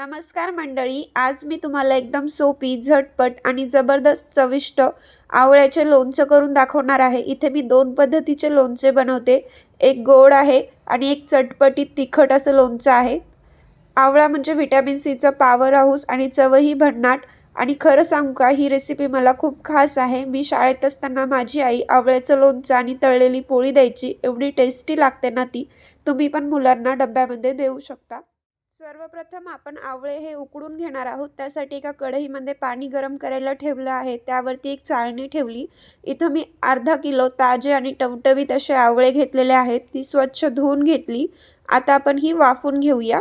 नमस्कार मंडळी आज मी तुम्हाला एकदम सोपी झटपट आणि जबरदस्त चविष्ट आवळ्याचे लोणचं करून दाखवणार आहे. इथे मी दोन पद्धतीचे लोणचे बनवते. एक गोड आहे आणि एक चटपटीत तिखट असं लोणचं आहे. आवळा म्हणजे व्हिटॅमिन सीचं पॉवर हाऊस आणि चवही भन्नाट. आणि खरं सांगू का ही रेसिपी मला खूप खास आहे. मी शाळेत असताना माझी आई आवळ्याचं लोणचं आणि तळलेली पोळी द्यायची. एवढी टेस्टी लागते ना ती. तुम्ही पण मुलांना डब्यामध्ये देऊ शकता. सर्वप्रथम आपण आवळे हे उकडून घेणार आहोत. त्यासाठी एका कढईमध्ये पाणी गरम करायला ठेवलं आहे. त्यावरती एक चाळणी ठेवली. इथं मी अर्धा किलो ताजे आणि टवटवीत असे आवळे घेतलेले आहेत. ती स्वच्छ धुवून घेतली. आता आपण ही वाफून घेऊया.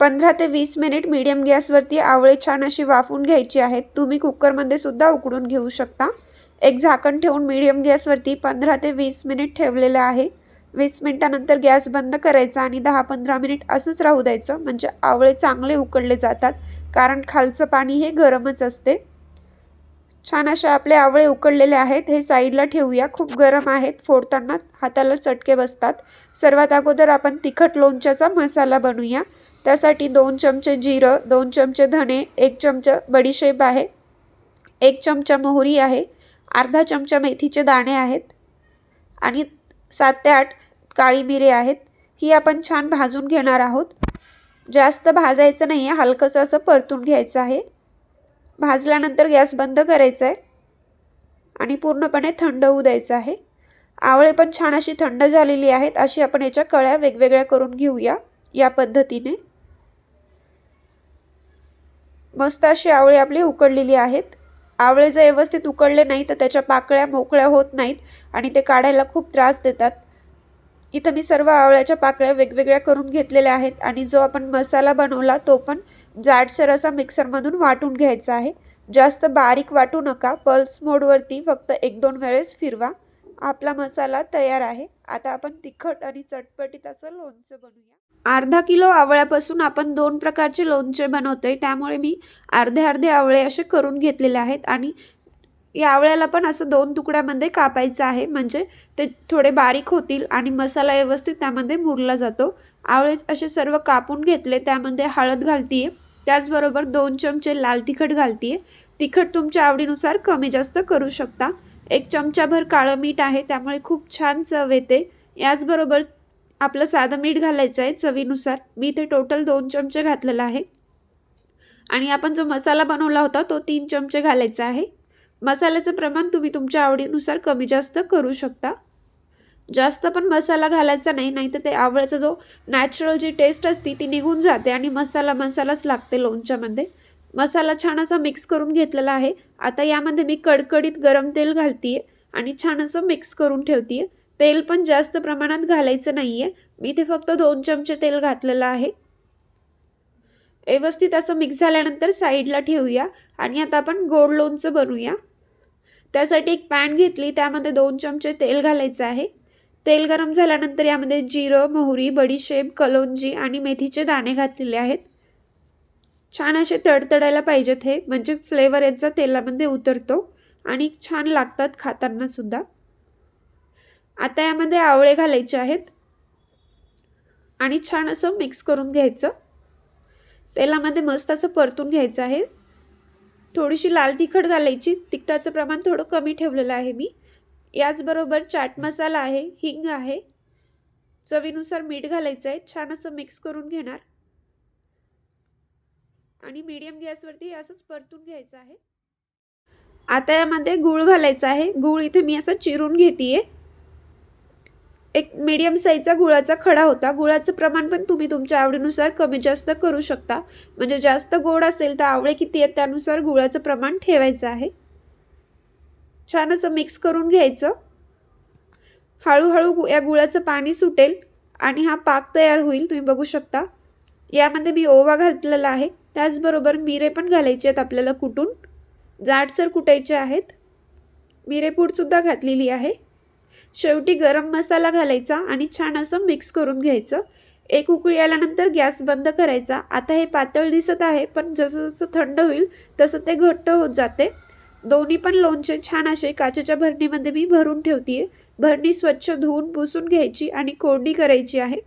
पंधरा ते वीस मिनिट मीडियम गॅसवरती आवळे छान अशी वाफून घ्यायची आहेत. तुम्ही कुकरमध्ये सुद्धा उकडून घेऊ शकता. एक झाकण ठेवून मीडियम गॅसवरती पंधरा ते वीस मिनिट ठेवलेलं आहे. वीस मिनटानंतर गॅस बंद करायचा आणि दहा पंधरा मिनिट असंच राहू द्यायचं. म्हणजे आवळे चांगले उकडले जातात. कारण खालचं पाणी हे गरमच असते. छान असे आपले आवळे उकडलेले आहेत. हे साईडला ठेवूया. खूप गरम आहेत. फोडताना हाताला चटके बसतात. सर्वात अगोदर आपण तिखट लोणच्याचा मसाला बनवूया. त्यासाठी दोन चमचे जिरं दोन चमचे धणे एक चमचा बडीशेप आहे. एक चमचा मोहरी आहे. अर्धा चमचा मेथीचे दाणे आहेत. आणि सात ते आठ काळी मिरे आहेत ही आपण छान भाजून घेणार आहोत. जास्त भाजायचं नाही आहे हलकंसं असं परतून घ्यायचं आहे. भाजल्यानंतर गॅस बंद करायचा आहे. आणि पूर्णपणे थंड होऊ द्यायचं आहे. आवळे पण छान अशी थंड झालेली आहेत अशी आपण याच्या कळ्या वेगवेगळ्या करून घेऊया या पद्धतीने. मस्त अशी आवळे आपली उकडलेली आहेत. आवळे जर व्यवस्थित उकडले नाही तर त्याच्या पाकळ्या मोकळ्या होत नाहीत आणि ते काढायला खूप त्रास देतात. इथं मी सर्व आवळ्याच्या पाकळ्या वेगवेगळ्या करून घेतलेल्या आहेत आणि जो आपण मसाला बनवला तो पण जाडसर असा मिक्सरमधून वाटून घ्यायचा आहे. जास्त बारीक वाटू नका पल्स मोडवरती फक्त एक दोन वेळेस फिरवा. आपला मसाला तयार आहे. आता आपण तिखट आणि चटपटीत असं लोणचं बनवूया. अर्धा किलो आवळ्यापासून आपण दोन प्रकारचे लोणचे बनवतोय. त्यामुळे मी अर्धे अर्धे आवळे असे करून घेतलेले आहेत आणि या आवळ्याला पण असं दोन तुकड्यामध्ये कापायचं आहे. म्हणजे ते थोडे बारीक होतील आणि मसाला व्यवस्थित त्यामध्ये मुरला जातो. आवळे असे सर्व कापून घेतले त्यामध्ये हळद घालतीये. त्याचबरोबर दोन चमचे लाल तिखट घालतीये. तिखट तुमच्या आवडीनुसार कमी जास्त करू शकता. एक चमचाभर काळं मीठ आहे त्यामुळे खूप छान चव येते. याचबरोबर आपलं साधं मीठ घालायचं आहे चवीनुसार. मी इथे टोटल दोन चमचे घातलेला आहे. आणि आपण जो मसाला बनवला होता तो तीन चमचे घालायचा आहे. मसाल्याचं प्रमाण तुम्ही तुमच्या आवडीनुसार कमी जास्त करू शकता. जास्त पण मसाला घालायचा नाही नाही तर ते आवळ्याचा जो नॅचरल जी टेस्ट असते ती निघून जाते आणि मसाला मसालाच लागते लोणच्यामध्ये मसाला छान असा मिक्स करून घेतलेला आहे. आता यामध्ये मी कडकडीत गरम तेल घालते आणि छान असं मिक्स करून ठेवते तेल पण जास्त प्रमाणात घालायचं नाही आहे मी ते फक्त दोन चमचे तेल घातलेलं आहे. व्यवस्थित असं मिक्स झाल्यानंतर साईडला ठेवूया आणि आता आपण गोड लोणचं बनवूया. त्यासाठी एक पॅन घेतली त्यामध्ये दोन चमचे तेल घालायचं आहे. तेल गरम झाल्यानंतर यामध्ये जिरं मोहरी बडीशेप कलोंजी आणि मेथीचे दाणे घातलेले आहेत. छान असे तडतडायला पाहिजेत हे म्हणजे फ्लेवर यांचा तेलामध्ये उतरतो आणि छान लागतात खाताना सुद्धा. आता यामध्ये आवळे घालायचे आहेत. आणि छान असं मिक्स करून घ्यायचं. तेलामध्ये मस्त असं परतून घ्यायचं आहे. थोडीशी लाल तिखट घालायची. तिखटाचं प्रमाण थोडं कमी ठेवलेलं आहे मी. याचबरोबर चाट मसाला आहे हिंग आहे. चवीनुसार मीठ घालायचं आहे. छान असं मिक्स करून घेणार. आणि मीडियम गॅसवरती असंच परतून घ्यायचं आहे. आता यामध्ये गूळ घालायचा आहे. गूळ इथे मी असं चिरून घेते एक मीडियम साईजचा गुळाचा खडा होता. गुळाचं प्रमाण पण तुम्ही तुमच्या आवडीनुसार कमी जास्त करू शकता. म्हणजे जास्त गोड असेल तर आवळे किती आहेत त्यानुसार गुळाचं प्रमाण ठेवायचं आहे. छान असं मिक्स करून घ्यायचं. हळूहळू या गुळाचं पाणी सुटेल आणि हा पाक तयार होईल. तुम्ही बघू शकता. यामध्ये मी ओवा घातलेला आहे. त्याचबरोबर मिरे पण घालायचे आहेत आपल्याला कुटून जाडसर कुटायचे आहेत. मिरेपूडसुद्धा घातलेली आहे. शेवटी गरम मसाला घालायचा आणि छान असं मिक्स करून घ्यायचं. एक उकळी आल्यानंतर गॅस बंद करायचा. आता हे पातळ दिसत आहे पण जसं जसं थंड होईल तसं ते घट्ट होत जाते. दोन्ही पण लोणचे छान असे काचेच्या भरणीमध्ये मी भरून ठेवते भरणी स्वच्छ धुवून पुसून घ्यायची आणि कोरडी करायची आहे.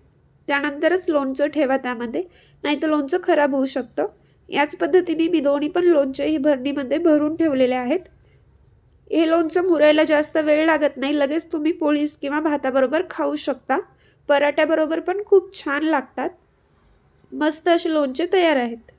त्यानंतरच लोणचं ठेवा त्यामध्ये नाही तर लोणचं खराब होऊ शकतं. याच पद्धतीने मी दोन्ही पण लोणचे ही भरणीमध्ये भरून ठेवलेले आहेत. हे लोणचं मुरायला जास्त वेळ लागत नाही. लगेच तुम्ही पोळीस किंवा भाताबरोबर खाऊ शकता. पराठ्याबरोबर पण खूप छान लागतात. मस्त असे लोणचे तयार आहेत.